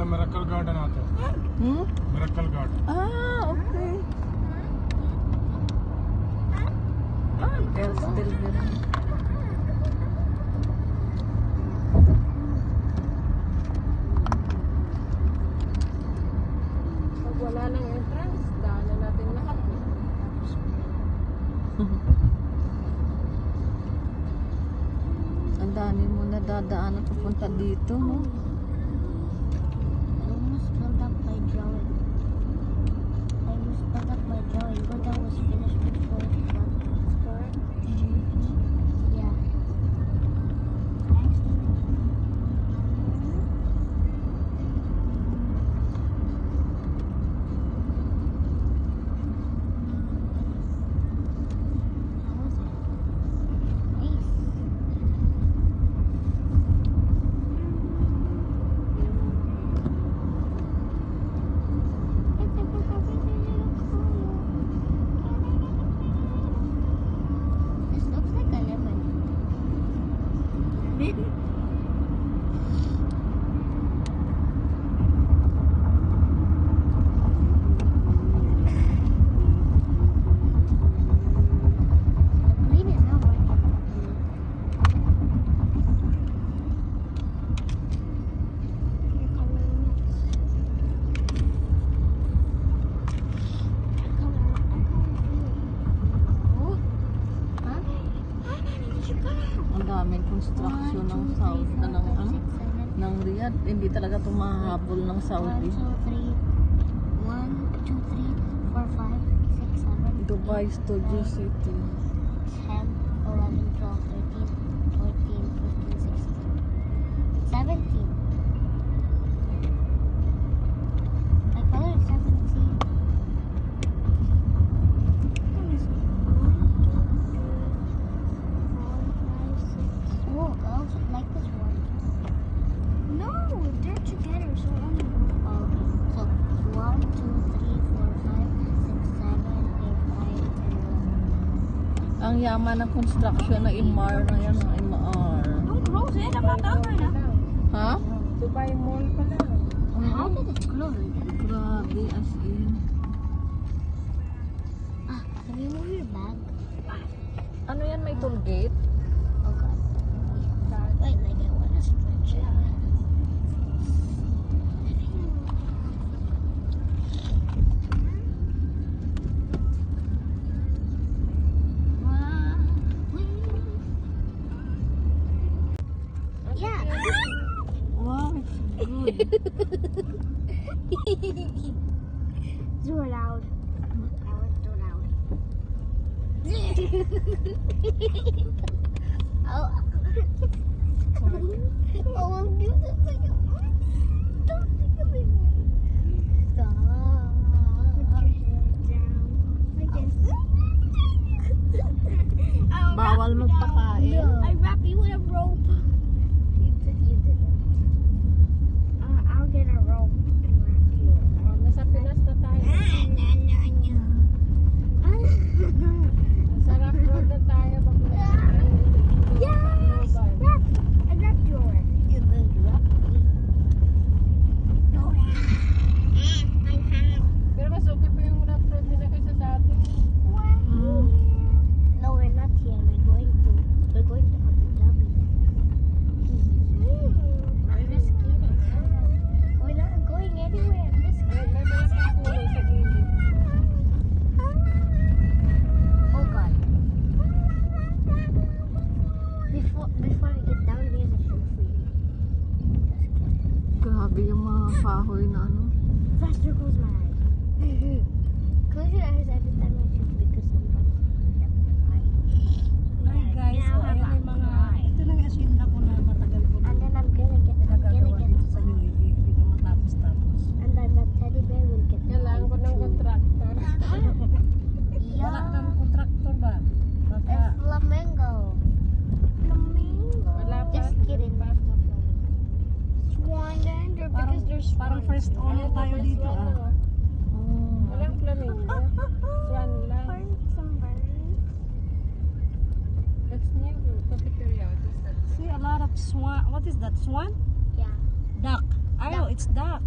sa Miracle Garden natin. Hmm? Miracle Garden. Ah, okay. Ah, they're still there. wala ng entrance, daanan natin lahat. Eh. Ang dami mo nadadaanan papunta dito, no? at hindi talaga ito mahahabol ng Saudi. 1, 2, 3, 4, 5, 6, 7, Dubai to GCT. 10, 11, 12, 13, 14, 15, 16, 17. yaman ng construction ng MR na yan, ng MR. Yung oh, close eh, namatama na. Ha? Dubai Mall pala. Oo, oh, close. Grabe, as in. Ah, sabi mo your bag. Ano yan, may toll gate? too loud. I was too loud. oh. oh, Don't think of me. Stop. Put your head down. I'll wrap you in a rope. kahoy na ano. Faster close my eyes. close your eyes every time I shoot because I'm dito ah. Oh. Walang flamingo. Swan lang. Some birds. That's new. What is that? See a lot of swan. What is that? Swan? Yeah. Duck. Ayo, it's duck.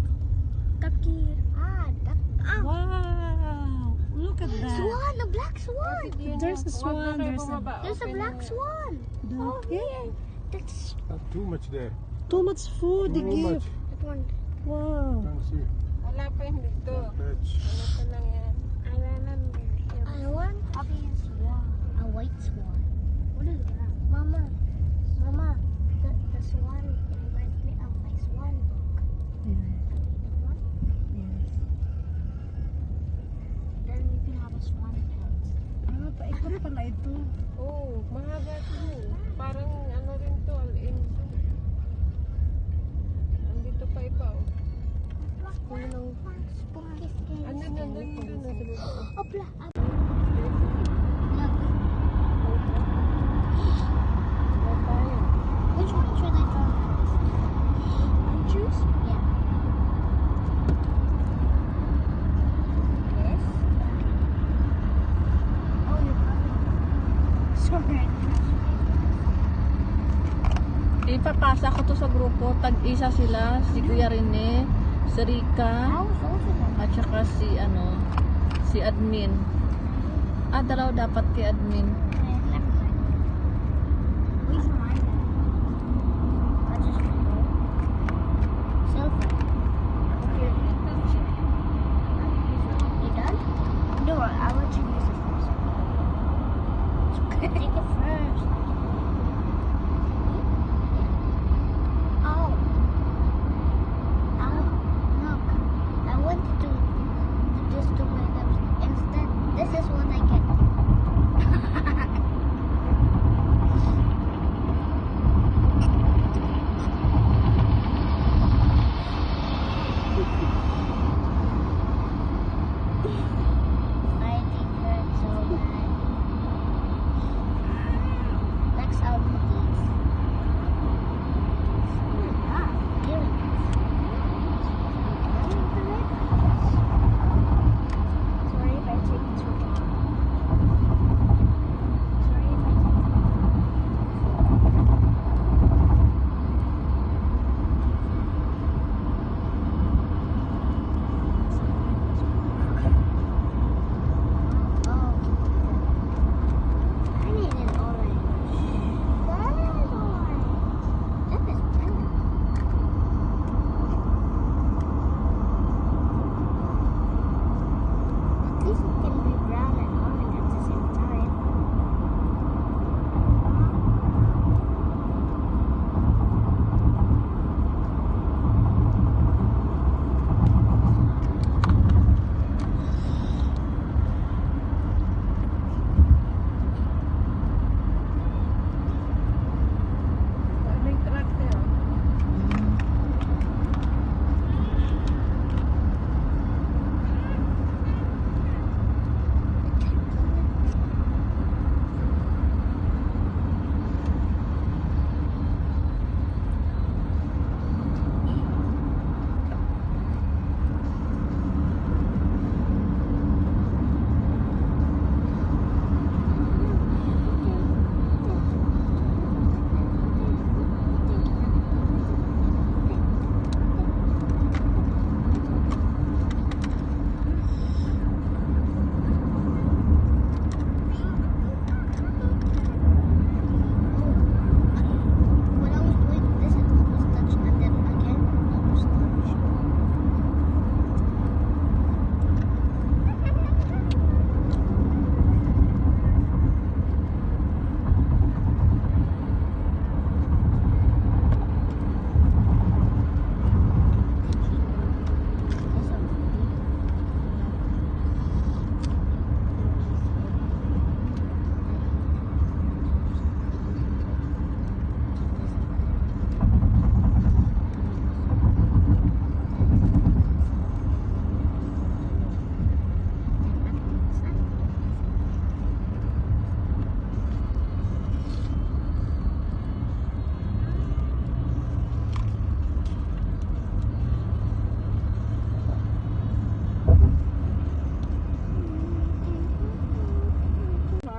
Ducky. Ah, duck. Ah. Wow. Look at that. Swan, a black swan. There's a swan. There's a, there's a black swan. Duck. Oh, yeah. That's not too much there. Too much food. Too they much. Wow. Wala pa yung dito. Ano pa lang yan? I remember. I want a swan. A white swan. What is that? Mama. Mama. The, the swan reminds me of my swan book. Then you can have a swan pet. Ah, paikot pala ito. Oh, mahaba ito. Parang ano rin to, all-in. Andito pa iba. oh. Spooky, scary. Ano na, nandun na sa tayo. Which one should I draw next? You choose? Yeah. Yes? Oh, you're. Sorry. Ipapasa ko to sa grupo. Tag-isa sila. Si Kuya Rene, si I Rika, there. at saka si ano, si admin. Ah, dalaw dapat kay admin.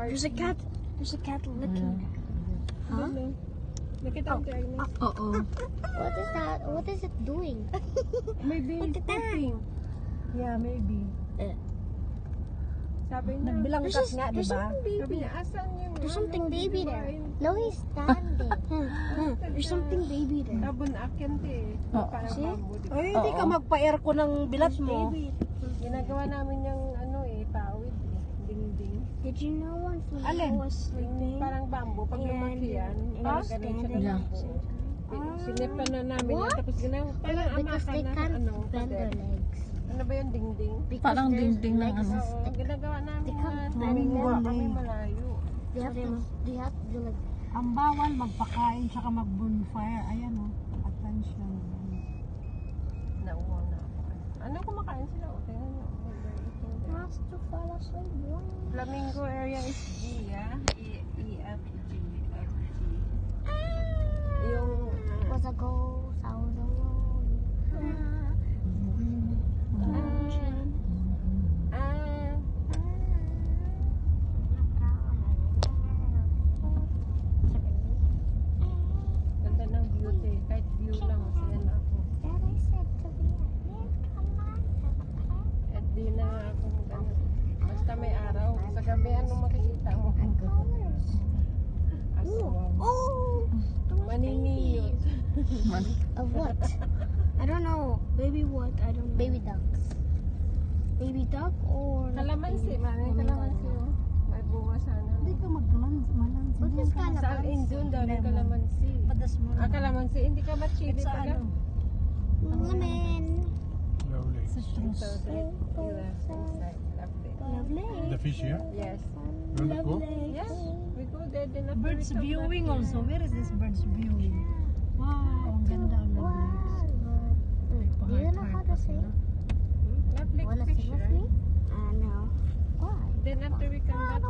There's a cat. There's a cat licking. Huh? Nakita mo tayo Agnes? Oo. What is that? What is it doing? Maybe Look at that. pooping. Yeah, maybe. Sabi niya. Nagbilang just- nga, di there's ba? something Sabi niya, asan yung There's ano, something baby there. diba? No, he's standing. There's something baby there. Tabon akin te. Parang See? Ay, hindi ka Oo. magpa-airco ng bilat mo. Ginagawa namin yung ano eh, pawid eh. Ding-ding. Did you know one flamingo Alin? was sleeping? Parang bamboo. Pag lumaki yan, was ganun siya Yeah. bamboo. Sinipan na namin yan. What? Tapos ginawa, parang Because amakan they na can't ano. bend their pader. legs. Ano ba yung ding-ding? Because Parang their dingding ng legs ano. is Oo, thick. ginagawa namin tumingo them. kami malayo. They have to, they have to like Ang bawal magpakain tsaka mag-bonfire. Ayan o. Attention. Nauwa na ako. Ano kumakain sila? O, Has to fall asleep. Flamingo area is G, ah. E, E, G. Yung, Was a ghost out alone. ah, ganda ng beauty. Kahit view lang, masaya na ako. Then I said to the man, come on, have a pet. At di na ako ganun. Basta may araw. Gabi, anong makikita mo? Colors. Aswang. Oh! Maniniyot. Man. Of what? I don't know. Baby what? I don't know. Baby ducks. Baby duck or Kalamansi, mami. Kalamansi, oh. May bunga sana. Hindi ka mag-malansi. What is Sa calamansi? Indon, dami kalamansi. Small Ah, kalamansi. Hindi ka ba chili Sa pala? ano? the fish here? Yes. You to go? Yes, we go there. Then Birds viewing also. Where is this birds viewing? Wow. Do you know how to sing? Hmm? Not fish. Uh, no. Why? Then after we come back,